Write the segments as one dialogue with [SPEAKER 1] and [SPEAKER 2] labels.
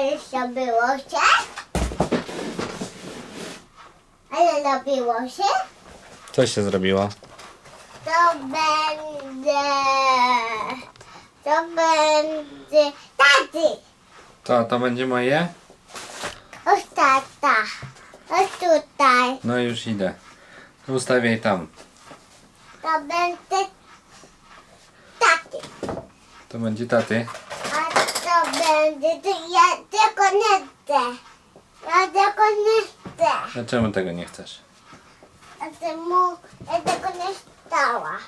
[SPEAKER 1] jeszcze było się? Ale robiło się?
[SPEAKER 2] Co się zrobiło?
[SPEAKER 1] To będzie... To będzie... Taty!
[SPEAKER 2] To, to będzie moje?
[SPEAKER 1] Oś tata. Oś tutaj.
[SPEAKER 2] No już idę. Ustawiaj tam.
[SPEAKER 1] To będzie... Taty.
[SPEAKER 2] To będzie taty.
[SPEAKER 1] To ja tylko nie chcę. Ja tylko nie chcę.
[SPEAKER 2] A czemu tego nie chcesz?
[SPEAKER 1] A ty mu... Ja tego nie stała.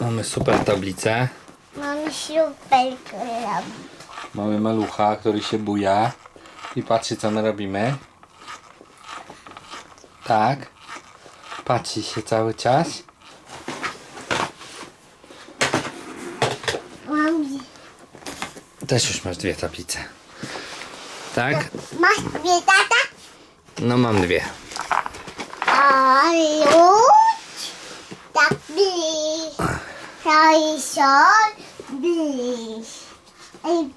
[SPEAKER 2] Mamy super tablicę.
[SPEAKER 1] Mam super krem.
[SPEAKER 2] Mamy malucha, który się buja. I patrzy co my robimy. Tak. Patrzy się cały czas.
[SPEAKER 1] Mam...
[SPEAKER 2] Też już masz dwie tablice. Tak?
[SPEAKER 1] Masz dwie tata?
[SPEAKER 2] No mam dwie.
[SPEAKER 1] A już? Tak bliż. Jeszcze bliż. Ej?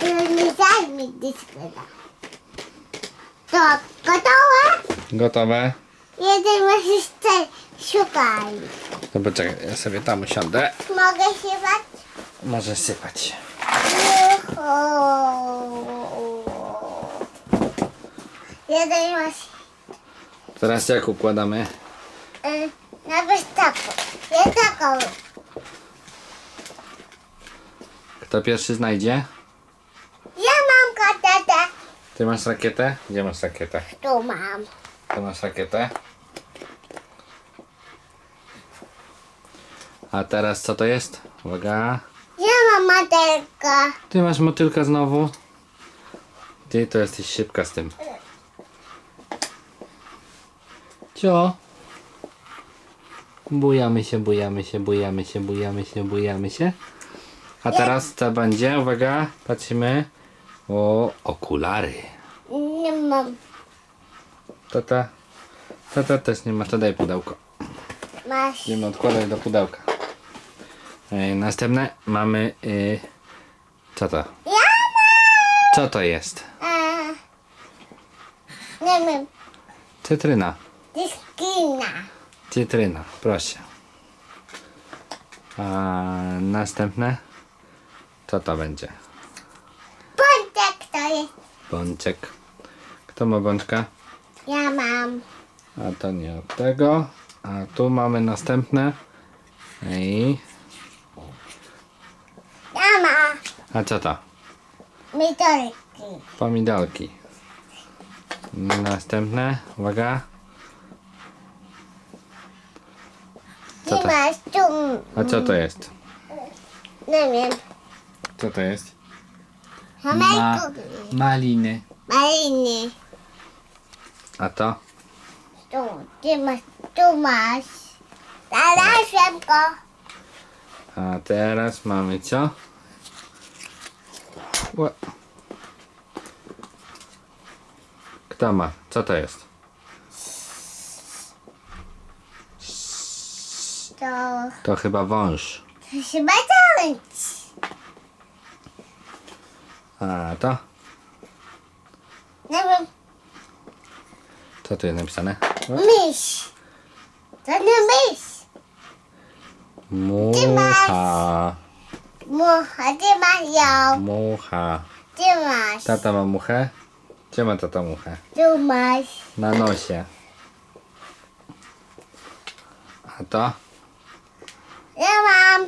[SPEAKER 1] To nie zajmie dyskryta. To gotowe?
[SPEAKER 2] Gotowe?
[SPEAKER 1] Jeden tutaj szukać.
[SPEAKER 2] No poczekaj, ja sobie tam usiądę.
[SPEAKER 1] Mogę się bać?
[SPEAKER 2] Możesz sypać.
[SPEAKER 1] Jeden masz
[SPEAKER 2] Teraz jak układamy?
[SPEAKER 1] y, nawet taką. Taką.
[SPEAKER 2] Kto pierwszy znajdzie?
[SPEAKER 1] Ja mam katetę.
[SPEAKER 2] Ty masz rakietę? Gdzie masz rakietę?
[SPEAKER 1] Tu mam.
[SPEAKER 2] Ty masz rakietę? A teraz co to jest? Uwaga.
[SPEAKER 1] Mam matelkę.
[SPEAKER 2] Ty masz motylka znowu? Ty to jesteś szybka z tym. Cio. Bujamy się, bujamy się, bujamy się, bujamy się, bujamy się. A teraz co będzie? Uwaga, patrzymy. O, okulary.
[SPEAKER 1] Nie mam.
[SPEAKER 2] Tata. Tata też nie ma, to daj pudełko.
[SPEAKER 1] Masz.
[SPEAKER 2] Będziemy odkładać do pudełka. E, następne mamy. Y, co to?
[SPEAKER 1] Ja mam.
[SPEAKER 2] Co to jest?
[SPEAKER 1] E, nie wiem.
[SPEAKER 2] Cytryna.
[SPEAKER 1] Dyskina.
[SPEAKER 2] Cytryna, proszę. A następne? Co to będzie?
[SPEAKER 1] Pączek to jest.
[SPEAKER 2] Bączek. Kto ma bączka?
[SPEAKER 1] Ja mam.
[SPEAKER 2] A to nie od tego. A tu mamy następne. I.
[SPEAKER 1] Ja mam.
[SPEAKER 2] A co to?
[SPEAKER 1] Mitolki.
[SPEAKER 2] Pomidorki. Następne. Uwaga. Co to?
[SPEAKER 1] masz tu.
[SPEAKER 2] A co to jest?
[SPEAKER 1] Nie wiem.
[SPEAKER 2] Co to jest?
[SPEAKER 1] Hamelku.
[SPEAKER 2] maliny.
[SPEAKER 1] Maliny.
[SPEAKER 2] A to?
[SPEAKER 1] Tu. Ty masz. Tu masz. Znalazłem go.
[SPEAKER 2] A teraz mamy co? Ła- Kto ma? Co to jest?
[SPEAKER 1] To.
[SPEAKER 2] To chyba wąż.
[SPEAKER 1] To się badałem.
[SPEAKER 2] A to?
[SPEAKER 1] Nie wiem.
[SPEAKER 2] Co tu jest napisane?
[SPEAKER 1] Mysz. To nie mysz.
[SPEAKER 2] Mucha.
[SPEAKER 1] Mucha. Ty masz ją.
[SPEAKER 2] Mucha.
[SPEAKER 1] Ty masz.
[SPEAKER 2] Tata ma muchę? Gdzie ma tata muchę?
[SPEAKER 1] Tu masz.
[SPEAKER 2] Na nosie. A to?
[SPEAKER 1] Ja mam.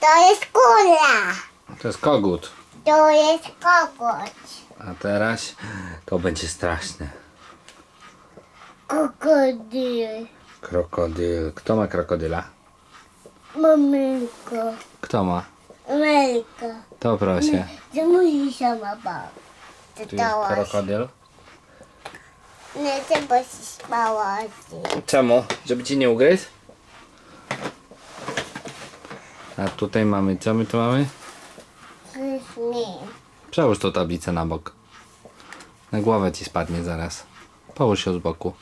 [SPEAKER 1] To jest kula.
[SPEAKER 2] to jest kogut.
[SPEAKER 1] To jest kogut.
[SPEAKER 2] A teraz to będzie straszne.
[SPEAKER 1] Krokodyl.
[SPEAKER 2] Krokodyl. Kto ma krokodyla?
[SPEAKER 1] Mamylko.
[SPEAKER 2] Kto ma?
[SPEAKER 1] Amelka.
[SPEAKER 2] To proszę.
[SPEAKER 1] To musi sama bał. Ty
[SPEAKER 2] Tu jest krokodyl.
[SPEAKER 1] Nie, ty bo się spałaś.
[SPEAKER 2] Czemu? Żeby ci nie ugryzł? A tutaj mamy, co my tu mamy?
[SPEAKER 1] Nie.
[SPEAKER 2] Przełóż tą tablicę na bok. Na głowę ci spadnie zaraz. Połóż ją z boku.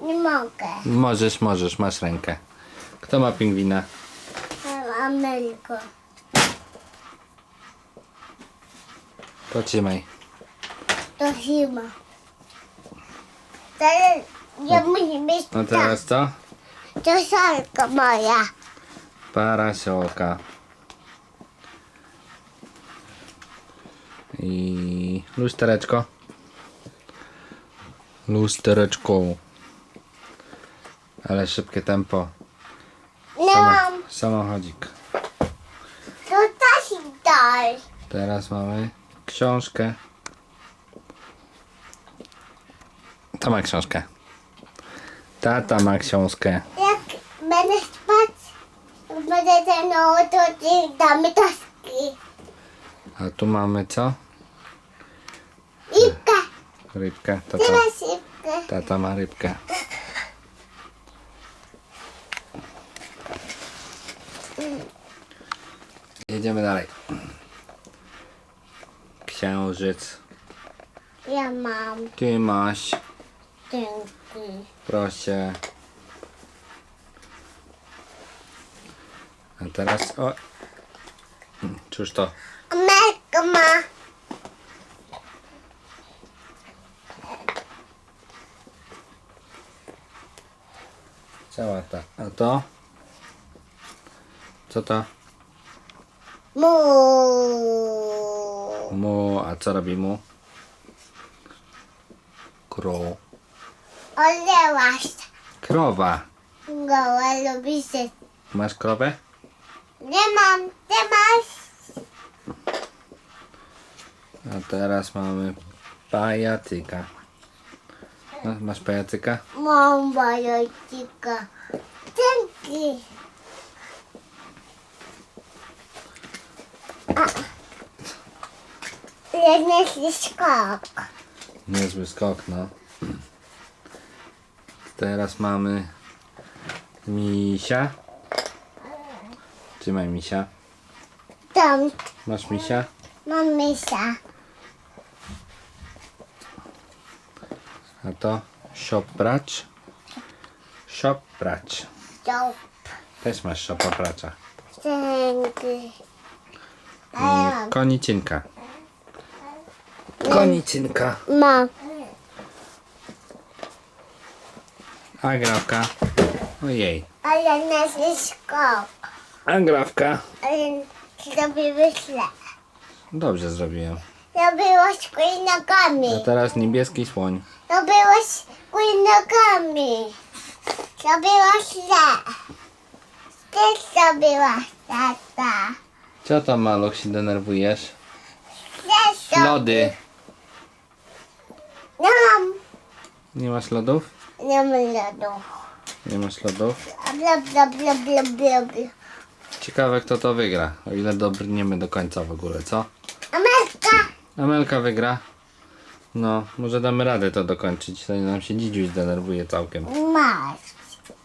[SPEAKER 1] Nie mogę.
[SPEAKER 2] Możesz, możesz, masz rękę. Kto ma pingwina?
[SPEAKER 1] Amelko.
[SPEAKER 2] To trzymaj.
[SPEAKER 1] To zima. Teraz ja muszę być
[SPEAKER 2] A teraz co?
[SPEAKER 1] To salka moja.
[SPEAKER 2] Parasolka. I lustereczko. Lustereczko. Ale szybkie tempo.
[SPEAKER 1] Nie
[SPEAKER 2] Samo,
[SPEAKER 1] mam.
[SPEAKER 2] samochodzik.
[SPEAKER 1] To też daj.
[SPEAKER 2] Teraz mamy książkę. To ma książkę. Tata ma książkę.
[SPEAKER 1] Jak będę spać, będę ten to ci damy taski.
[SPEAKER 2] A tu mamy co?
[SPEAKER 1] Ipka.
[SPEAKER 2] Rybkę. Tata,
[SPEAKER 1] Teraz ipkę.
[SPEAKER 2] tata ma rybkę. Jedziemy dalej. Księżyc.
[SPEAKER 1] Ja mam
[SPEAKER 2] Ty masz.
[SPEAKER 1] dzięki.
[SPEAKER 2] Proszę. A teraz o. Hmm, Cóż to?
[SPEAKER 1] Amelka ma.
[SPEAKER 2] Cała ta. A to? Co to?
[SPEAKER 1] Mu.
[SPEAKER 2] Mu. A co robi mu? Kro.
[SPEAKER 1] Olełaś.
[SPEAKER 2] Krowa.
[SPEAKER 1] Goła lubi się.
[SPEAKER 2] Masz krowę?
[SPEAKER 1] Nie mam. Ty masz.
[SPEAKER 2] A teraz mamy pajacyka. Masz pajacyka?
[SPEAKER 1] Mam bajocika. Dzięki. Jeden skok.
[SPEAKER 2] Niezły skok, no. Teraz mamy misia. Trzymaj misia.
[SPEAKER 1] Tam
[SPEAKER 2] Masz misia?
[SPEAKER 1] mam misia.
[SPEAKER 2] A to siopracz. Siopracz.
[SPEAKER 1] Stop.
[SPEAKER 2] Też masz siopopracza.
[SPEAKER 1] Dzięki. Mam.
[SPEAKER 2] konicinka. Konicinka.
[SPEAKER 1] Mam.
[SPEAKER 2] Agrawka. Ojej.
[SPEAKER 1] Ale nasz skok.
[SPEAKER 2] Agrawka.
[SPEAKER 1] Ale zrobiły źle.
[SPEAKER 2] Dobrze zrobiłem.
[SPEAKER 1] Robiłaś kuj nogami.
[SPEAKER 2] A teraz niebieski słoń.
[SPEAKER 1] Robiłaś kuj nogami. Źle. Ty zrobiłaś, tata.
[SPEAKER 2] Co tam maluch się denerwujesz? Lody.
[SPEAKER 1] Nie mam.
[SPEAKER 2] Nie masz lodów?
[SPEAKER 1] Nie mam lodu.
[SPEAKER 2] Nie masz lodów?
[SPEAKER 1] Bla, bla, bla, bla, bla, bla.
[SPEAKER 2] Ciekawe kto to wygra. O ile dobrniemy do końca w ogóle, co?
[SPEAKER 1] Amelka.
[SPEAKER 2] Amelka wygra. No, może damy radę to dokończyć. To nam się dzidziuś denerwuje całkiem.
[SPEAKER 1] Masz.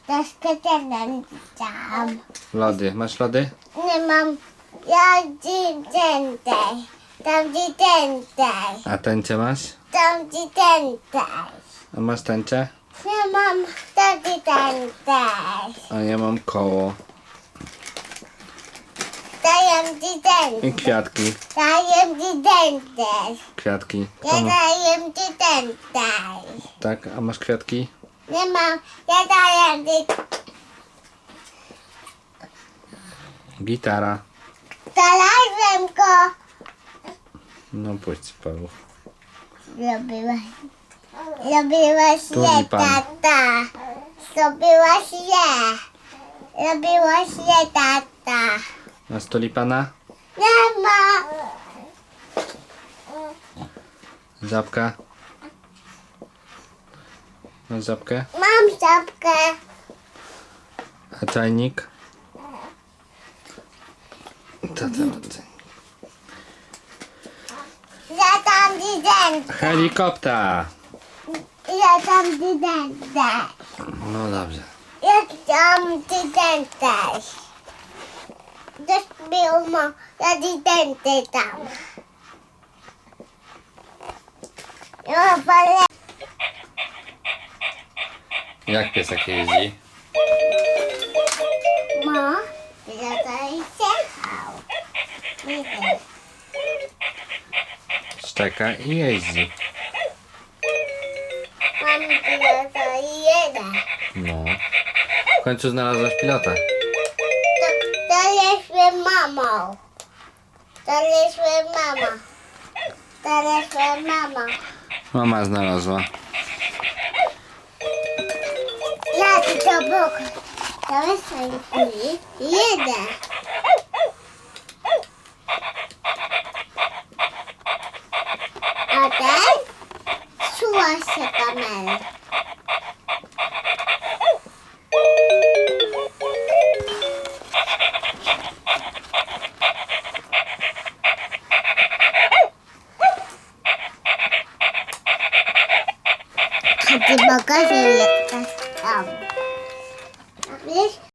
[SPEAKER 1] Troszkę ten tam.
[SPEAKER 2] Lody. Masz lody?
[SPEAKER 1] Nie mam. Ja ci tętej. Tam ci tętej.
[SPEAKER 2] A tęcze masz?
[SPEAKER 1] Tam ci tętej.
[SPEAKER 2] A masz tęcze?
[SPEAKER 1] Nie mam. Tam ci tętej.
[SPEAKER 2] A ja mam koło.
[SPEAKER 1] Daję ci
[SPEAKER 2] I
[SPEAKER 1] tętej.
[SPEAKER 2] kwiatki.
[SPEAKER 1] Daję ci tętej.
[SPEAKER 2] Kwiatki.
[SPEAKER 1] Ja daję ci tętej.
[SPEAKER 2] Tak, a masz kwiatki?
[SPEAKER 1] Nie mam. Ja daję ci
[SPEAKER 2] Gitara.
[SPEAKER 1] Znalazłem go.
[SPEAKER 2] No pójdź paluch.
[SPEAKER 1] Zrobiłaś. Zrobiłaś tata. Zrobiłaś źle. Zrobiłaś źle, tata.
[SPEAKER 2] Masz tulipana?
[SPEAKER 1] Nie ma.
[SPEAKER 2] Żabka? Masz żabkę?
[SPEAKER 1] Mam czapkę.
[SPEAKER 2] A czajnik? To, to, to.
[SPEAKER 1] Ja tam dydętę.
[SPEAKER 2] Helikopter!
[SPEAKER 1] Ja tam dydętę.
[SPEAKER 2] No dobrze.
[SPEAKER 1] Ja tam dydętę. Ktoś był ma. Ja dydętę tam. Ja wolę.
[SPEAKER 2] Jak piesek jeździ?
[SPEAKER 1] Ma. Ja tutaj jechał. Nie wiem.
[SPEAKER 2] czeka i jeździ.
[SPEAKER 1] Mam pilota i jeden.
[SPEAKER 2] No. W końcu znalazłaś pilota.
[SPEAKER 1] To, to jest mamą. To jest mama. To jest mama.
[SPEAKER 2] Mama znalazła.
[SPEAKER 1] Ja to bokę. To jest mój jeden. A ten? Suła się kamerę. A ty pokażę